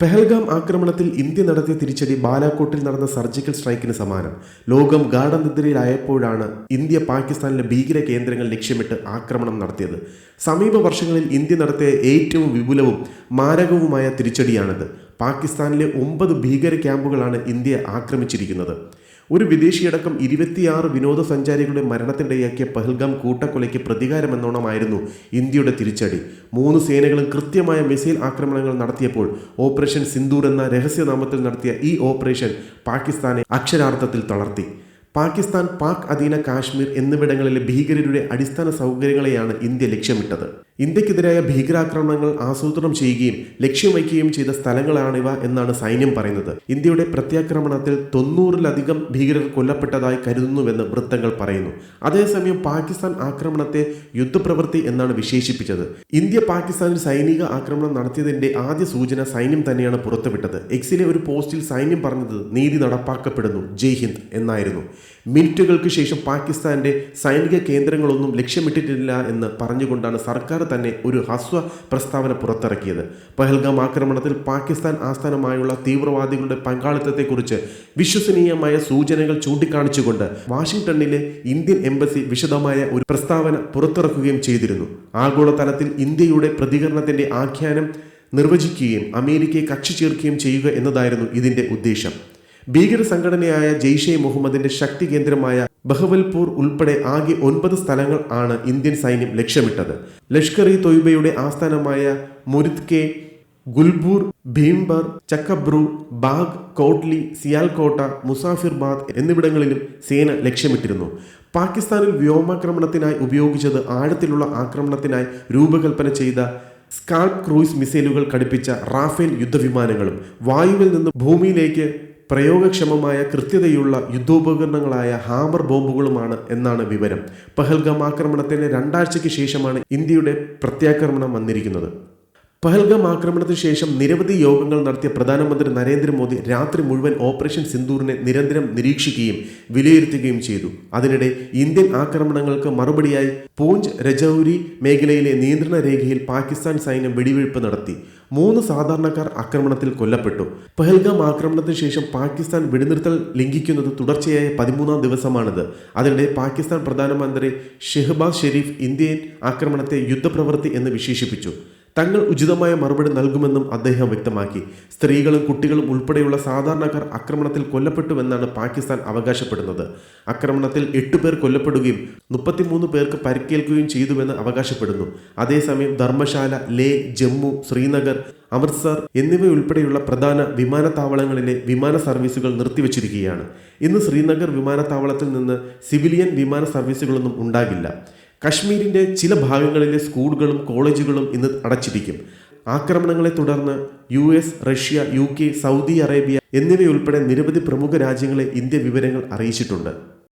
പെഹൽഗാം ആക്രമണത്തിൽ ഇന്ത്യ നടത്തിയ തിരിച്ചടി ബാലാക്കോട്ടിൽ നടന്ന സർജിക്കൽ സ്ട്രൈക്കിന് സമാനം. ലോകം ഗാഠനിദ്രയിലായപ്പോഴാണ് ഇന്ത്യ പാകിസ്ഥാനിലെ ഭീകര കേന്ദ്രങ്ങൾ ലക്ഷ്യമിട്ട് ആക്രമണം നടത്തിയത്. സമീപ വർഷങ്ങളിൽ ഇന്ത്യ നടത്തിയ ഏറ്റവും വിപുലവും മാരകവുമായ തിരിച്ചടിയാണിത്. പാകിസ്ഥാനിലെ ഒമ്പത് ഭീകര ക്യാമ്പുകളാണ് ഇന്ത്യ ആക്രമിച്ചിരിക്കുന്നത്. ഒരു വിദേശിയടക്കം ഇരുപത്തിയാറ് വിനോദസഞ്ചാരികളുടെ മരണത്തിനിടയാക്കിയ പഹൽഗാം കൂട്ടക്കൊലയ്ക്ക് പ്രതികാരമെന്നോണമായിരുന്നു ഇന്ത്യയുടെ തിരിച്ചടി. മൂന്ന് സേനകളും കൃത്യമായ മിസൈൽ ആക്രമണങ്ങൾ നടത്തിയപ്പോൾ ഓപ്പറേഷൻ സിന്ദൂർ എന്ന രഹസ്യനാമത്തിൽ നടത്തിയ ഈ ഓപ്പറേഷൻ പാകിസ്ഥാനെ അക്ഷരാർത്ഥത്തിൽ തളർത്തി. പാകിസ്ഥാൻ പാക് അധീന കാശ്മീർ എന്നിവിടങ്ങളിലെ ഭീകരരുടെ അടിസ്ഥാന സൗകര്യങ്ങളെയാണ് ഇന്ത്യ ലക്ഷ്യമിട്ടത്. ഇന്ത്യക്കെതിരായ ഭീകരാക്രമണങ്ങൾ ആസൂത്രണം ചെയ്യുകയും ലക്ഷ്യം വയ്ക്കുകയും ചെയ്ത സ്ഥലങ്ങളാണിവ എന്നാണ് സൈന്യം പറയുന്നത്. ഇന്ത്യയുടെ പ്രത്യാക്രമണത്തിൽ തൊണ്ണൂറിലധികം ഭീകരർ കൊല്ലപ്പെട്ടതായി കരുതുന്നുവെന്ന് വൃത്തങ്ങൾ പറയുന്നു. അതേസമയം പാകിസ്ഥാൻ ആക്രമണത്തെ യുദ്ധപ്രവൃത്തി എന്നാണ് വിശേഷിപ്പിച്ചത്. ഇന്ത്യ പാകിസ്ഥാനിൽ സൈനിക ആക്രമണം നടത്തിയതിന്റെ ആദ്യ സൂചന സൈന്യം തന്നെയാണ് പുറത്തുവിട്ടത്. എക്സിലെ ഒരു പോസ്റ്റിൽ സൈന്യം പറഞ്ഞത് നീതി നടപ്പാക്കപ്പെടുന്നു ജയ് ഹിന്ദ് എന്നായിരുന്നു. മിനിറ്റുകൾക്ക് ശേഷം പാകിസ്ഥാന്റെ സൈനിക കേന്ദ്രങ്ങളൊന്നും ലക്ഷ്യമിട്ടിട്ടില്ല എന്ന് പറഞ്ഞുകൊണ്ടാണ് സർക്കാർ തന്നെ ഒരു ഹ്രസ്വ പ്രസ്താവന പുറത്തിറക്കിയത്. പഹൽഗാം ആക്രമണത്തിൽ പാകിസ്ഥാൻ ആസ്ഥാനമായുള്ള തീവ്രവാദികളുടെ പങ്കാളിത്തത്തെക്കുറിച്ച് വിശ്വസനീയമായ സൂചനകൾ ചൂണ്ടിക്കാണിച്ചുകൊണ്ട് വാഷിംഗ്ടണിലെ ഇന്ത്യൻ എംബസി വിശദമായ ഒരു പ്രസ്താവന പുറത്തിറക്കുകയും ചെയ്തിരുന്നു. ആഗോളതലത്തിൽ ഇന്ത്യയുടെ പ്രതികരണത്തിന്റെ ആഖ്യാനം നിർവചിക്കുകയും അമേരിക്കയെ കക്ഷി ചേർക്കുകയും ചെയ്യുക എന്നതായിരുന്നു ഇതിന്റെ ഉദ്ദേശം. ഭീകര സംഘടനയായ ജെയ്ഷെ മുഹമ്മദിന്റെ ശക്തി കേന്ദ്രമായ ബഹവൽപൂർ ഉൾപ്പെടെ ആകെ ഒൻപത് സ്ഥലങ്ങൾ ആണ് ഇന്ത്യൻ സൈന്യം ലക്ഷ്യമിട്ടത്. ലഷ്കർ ഇ തൊയ്ബയുടെ ആസ്ഥാനമായ മുരിദ് കെ ഗുൽബൂർ ഭീംബർ ചക്കബ്രു ബാഗ് കോട്ട്ലി സിയാൽകോട്ട മുസാഫിർബാദ് എന്നിവിടങ്ങളിലും സേന ലക്ഷ്യമിട്ടിരുന്നു. പാകിസ്ഥാനിൽ വ്യോമാക്രമണത്തിനായി ഉപയോഗിച്ചത് ആഴത്തിലുള്ള ആക്രമണത്തിനായി രൂപകൽപ്പന ചെയ്ത സ്കാൾപ് ക്രൂയിസ് മിസൈലുകൾ ഘടിപ്പിച്ച റാഫേൽ യുദ്ധവിമാനങ്ങളും വായുവിൽ നിന്ന് ഭൂമിയിലേക്ക് പ്രയോഗക്ഷമമായ കൃത്യതയുള്ള യുദ്ധോപകരണങ്ങളായ ഹാമർ ബോംബുകളുമാണ് എന്നാണ് വിവരം. പഹൽഗാം ആക്രമണത്തിന് രണ്ടാഴ്ചയ്ക്ക് ശേഷമാണ് ഇന്ത്യയുടെ പ്രത്യാക്രമണം വന്നിരിക്കുന്നത്. പഹൽഗാം ആക്രമണത്തിന് ശേഷം നിരവധി യോഗങ്ങൾ നടത്തിയ പ്രധാനമന്ത്രി നരേന്ദ്രമോദി രാത്രി മുഴുവൻ ഓപ്പറേഷൻ സിന്ദൂറിനെ നിരന്തരം നിരീക്ഷിക്കുകയും വിലയിരുത്തുകയും ചെയ്തു. അതിനിടെ ഇന്ത്യൻ ആക്രമണങ്ങൾക്ക് മറുപടിയായി പൂഞ്ച് രജൌരി മേഖലയിലെ നിയന്ത്രണ രേഖയിൽ പാകിസ്ഥാൻ സൈന്യം വെടിവെയ്പ്പ് നടത്തി. മൂന്ന് സാധാരണക്കാർ ആക്രമണത്തിൽ കൊല്ലപ്പെട്ടു. പഹൽഗാം ആക്രമണത്തിന് ശേഷം പാകിസ്ഥാൻ വെടിനിർത്തൽ ലംഘിക്കുന്നത് തുടർച്ചയായ പതിമൂന്നാം ദിവസമാണിത്. അതിനിടെ പാകിസ്ഥാൻ പ്രധാനമന്ത്രി ഷെഹബാസ് ഷെരീഫ് ഇന്ത്യൻ ആക്രമണത്തെ യുദ്ധപ്രവൃത്തി എന്ന് വിശേഷിപ്പിച്ചു. തങ്ങൾ ഉചിതമായ മറുപടി നൽകുമെന്നും അദ്ദേഹം വ്യക്തമാക്കി. സ്ത്രീകളും കുട്ടികളും ഉൾപ്പെടെയുള്ള സാധാരണക്കാർ ആക്രമണത്തിൽ കൊല്ലപ്പെട്ടുവെന്നാണ് പാകിസ്ഥാൻ അവകാശപ്പെടുന്നത്. ആക്രമണത്തിൽ എട്ട് പേർ കൊല്ലപ്പെടുകയും മുപ്പത്തിമൂന്ന് പേർക്ക് പരിക്കേൽക്കുകയും ചെയ്തുവെന്ന് അവകാശപ്പെടുന്നു. അതേസമയം ധർമ്മശാല ലേ ജമ്മു ശ്രീനഗർ അമൃത്സർ എന്നിവയുൾപ്പെടെയുള്ള പ്രധാന വിമാനത്താവളങ്ങളിലെ വിമാന സർവീസുകൾ നിർത്തിവച്ചിരിക്കുകയാണ്. ഇന്ന് ശ്രീനഗർ വിമാനത്താവളത്തിൽ നിന്ന് സിവിലിയൻ വിമാന സർവീസുകളൊന്നും ഉണ്ടാകില്ല. കശ്മീരിന്റെ ചില ഭാഗങ്ങളിലെ സ്കൂളുകളും കോളേജുകളും ഇന്ന് അടച്ചിരിക്കും. ആക്രമണങ്ങളെ തുടർന്ന് U S Russia U K Saudi Arabia എന്നിവയുൾപ്പെടെ നിരവധി പ്രമുഖ രാജ്യങ്ങളെ ഇന്ത്യ വിവരങ്ങൾ അറിയിച്ചിട്ടുണ്ട്.